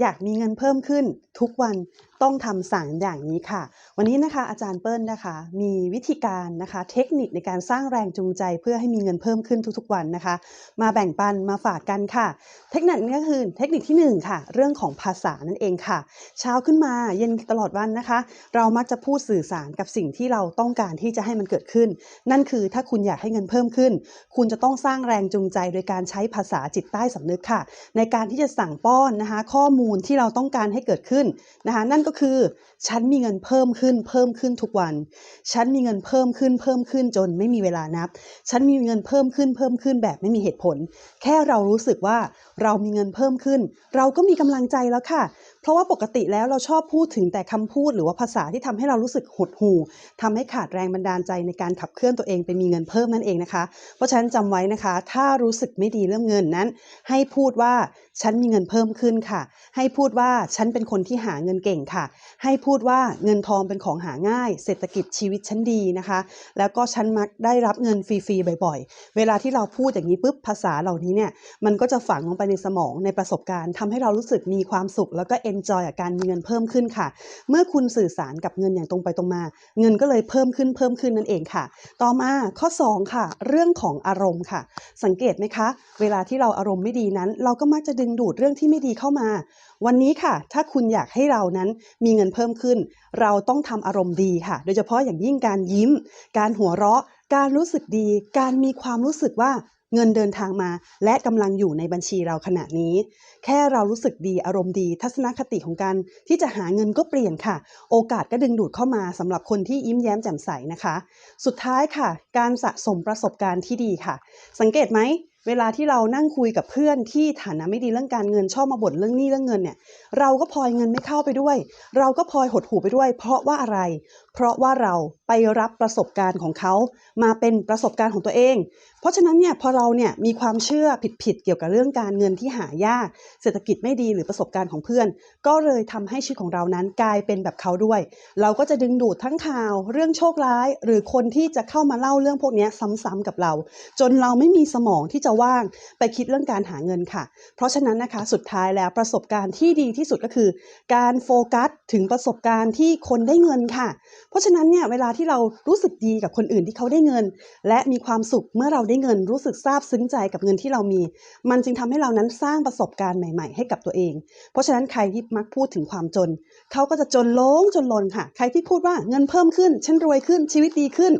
อยากมีเงินเพิ่มขึ้นทุกวันต้องทำสามอย่างนี้ค่ะ วันนี้นะคะอาจารย์เปิ้ลนะคะ มีวิธีการนะคะ เทคนิคในการสร้างแรงจูงใจเพื่อให้มีเงินเพิ่มขึ้นทุกๆวันนะคะ มาแบ่งปันมาฝากกันค่ะ เทคนิคนี้ก็คือเทคนิคที่หนึ่งค่ะ เรื่องของภาษานั่นเองค่ะ เช้าขึ้นมาเย็นตลอดวันนะคะ เรามักจะพูดสื่อสารกับสิ่งที่เราต้องการที่จะให้มันเกิดขึ้น นั่นคือถ้าคุณอยากให้เงินเพิ่มขึ้น คุณจะต้องสร้างแรงจูงใจโดยการใช้ภาษาจิตใต้สำนึกค่ะ ในการที่จะสั่งป้อนนะคะ ข้อมูลมูลที่เราต้องการให้เกิดขึ้นนะคะนั่นก็คือฉันมีเงินเพิ่มขึ้นเพิ่มขึ้นทุกวัน ฉันมีเงินเพิ่มขึ้นเพิ่มขึ้นจนไม่มีเวลานับ ฉันมีเงินเพิ่มขึ้นเพิ่มขึ้นแบบไม่มีเหตุผล แค่เรารู้สึกว่าเรามีเงินเพิ่มขึ้น เราก็มีกำลังใจแล้วค่ะ เพราะว่าปกติแล้วเราชอบพูดถึงแต่คำพูดหรือว่าภาษาที่ทำให้เรารู้สึกหดหู่ทำให้ขาดแรงบันดาลใจในการขับเคลื่อนตัวเองไปมีเงินเพิ่มนั่นเองนะคะ เพราะฉะนั้นจำไว้นะคะ ถ้ารู้สึกไม่ดีเรื่องเงินนั้น ให้พูดว่าฉันมีเงินเพิ่มขึ้นค่ะ ให้พูดว่าฉันเป็นคนที่หาเงินเก่งค่ะ ให้พูดว่าเงินทองเป็นของหาง่าย เศรษฐกิจชีวิตฉันดีนะคะ แล้วก็ฉันมักได้รับเงินฟรีๆบ่อย ๆ เวลาที่เราพูดอย่างนี้ปุ๊บภาษาเหล่านี้เนี่ยมันก็จะฝังลงไปในสมองในประสบการณ์ทำให้เรารู้สึกมีความสุขแล้วก็เอนจอยกับการมีเงินเพิ่มขึ้นค่ะ เมื่อคุณสื่อสารกับเงินอย่างตรงไปตรงมา เงินก็เลยเพิ่มขึ้นเพิ่มขึ้นนั่นเองค่ะ ต่อมาข้อ 2 ค่ะ เรื่องของอารมณ์ค่ะ สังเกตไหมคะ เวลาที่เราอารมณ์ไม่ดีนั้น เราก็มักจะดึงดูดเรื่องที่ไม่ดีเข้ามา วันนี้ค่ะ ถ้าคุณอยากให้เรานั้นมีเงินเพิ่มขึ้น เราต้องทำอารมณ์ดีค่ะ โดยเฉพาะอย่างยิ่งการยิ้ม การหัวเราะ การรู้สึกดี การมีความรู้สึกว่า เงินเดินทางมา และกำลังอยู่ในบัญชีเราขณะนี้ แค่เรารู้สึกดีอารมณ์ดี ทัศนคติของการที่จะหาเงินก็เปลี่ยนค่ะ โอกาสก็ดึงดูดเข้ามาสำหรับคนที่ยิ้มแย้มแจ่มใสนะคะ สุดท้ายค่ะ การสะสมประสบการณ์ที่ดีค่ะ สังเกตไหมเวลาที่เรานั่งคุยกับเพื่อนที่ฐานะไม่ดีเรื่องการเงินชอบมาบ่นเรื่องหนี้เรื่องเงินเนี่ย เราก็พลอยเงินไม่เข้าไปด้วย เราก็พลอยหดหูไปด้วย เพราะว่าอะไรเพราะว่าเราไปรับประสบการณ์ของเขามาเป็นประสบการณ์ของตัวเอง เพราะฉะนั้นเนี่ยพอเราเนี่ยมีความเชื่อผิดๆเกี่ยวกับเรื่องการเงินที่หายาก เศรษฐกิจไม่ดีหรือประสบการณ์ของเพื่อน ก็เลยทำให้ชีวิตของเรานั้นกลายเป็นแบบเขาด้วย เราก็จะดึงดูดทั้งข่าวเรื่องโชคร้าย หรือคนที่จะเข้ามาเล่าเรื่องพวกนี้ซ้ำๆกับเรา จนเราไม่มีสมองที่จะว่างไปคิดเรื่องการหาเงินค่ะ เพราะฉะนั้นนะคะสุดท้ายแล้วประสบการณ์ที่ดีที่สุดก็คือ การโฟกัสถึงประสบการณ์ที่คนได้เงินค่ะ เพราะฉะนั้นเนี่ยเวลาที่เรารู้สึกดีกับคนอื่นที่เขาได้เงิน และมีความสุขเมื่อเราได้เงินรู้สึกซาบซึ้งใจกับเงินที่เรามี มันจึงทำให้เรานั้นสร้างประสบการณ์ใหม่ ๆ ให้กับตัวเอง เพราะฉะนั้นใครที่มักพูดถึงความจน เขาก็จะจนโลงจนลนค่ะ ใครที่พูดว่าเงินเพิ่มขึ้นฉันรวยขึ้นชีวิตดีขึ้น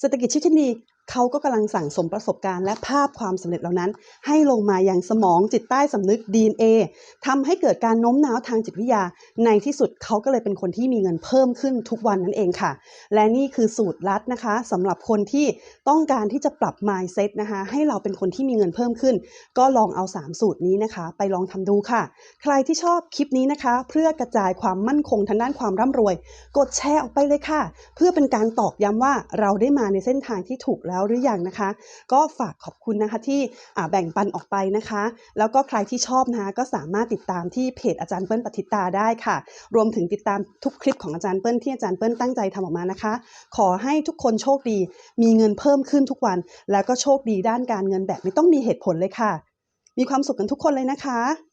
เศรษฐกิจชีวิตฉันดีเขาก็กำลังสั่งสมประสบการณ์และภาพความสำเร็จเหล่านั้น ให้ลงมาอยังสมองจิตใต้สำนึก DNA ทำให้เกิดการโน้มน้าวทางจิตวิทยา ในที่สุดเขาก็เลยเป็นคนที่มีเงินเพิ่มขึ้นทุกวันนั่นเองค่ะ และนี่คือสูตรลัดนะคะสำหรับคนที่ต้องการที่จะปรับ mindset นะคะให้เราเป็นคนที่มีเงินเพิ่มขึ้น ก็ลองเอา 3 สูตรนี้นะคะ ไปลองทำดูค่ะ ใครที่ชอบคลิปนี้นะคะ เพื่อกระจายความมั่นคงทางด้านความร่ำรวย กดแชร์ออกไปเลยค่ะ เพื่อเป็นการตอกย้ำว่าเราได้มาในเส้นทางที่ถูกแล้วหรือยังนะคะ ก็ฝากขอบคุณนะคะที่แบ่งปันออกไปนะคะ แล้วก็ใครที่ชอบนะคะก็สามารถติดตามที่เพจอาจารย์เปิ้ลปฏิตาได้ค่ะ รวมถึงติดตามทุกคลิปของอาจารย์เปิ้ลที่อาจารย์เปิ้ลตั้งใจทำออกมานะคะ ขอให้ทุกคนโชคดี มีเงินเพิ่มขึ้นทุกวัน แล้วก็โชคดีด้านการเงินแบบไม่ต้องมีเหตุผลเลยค่ะ มีความสุขกันทุกคนเลยนะคะ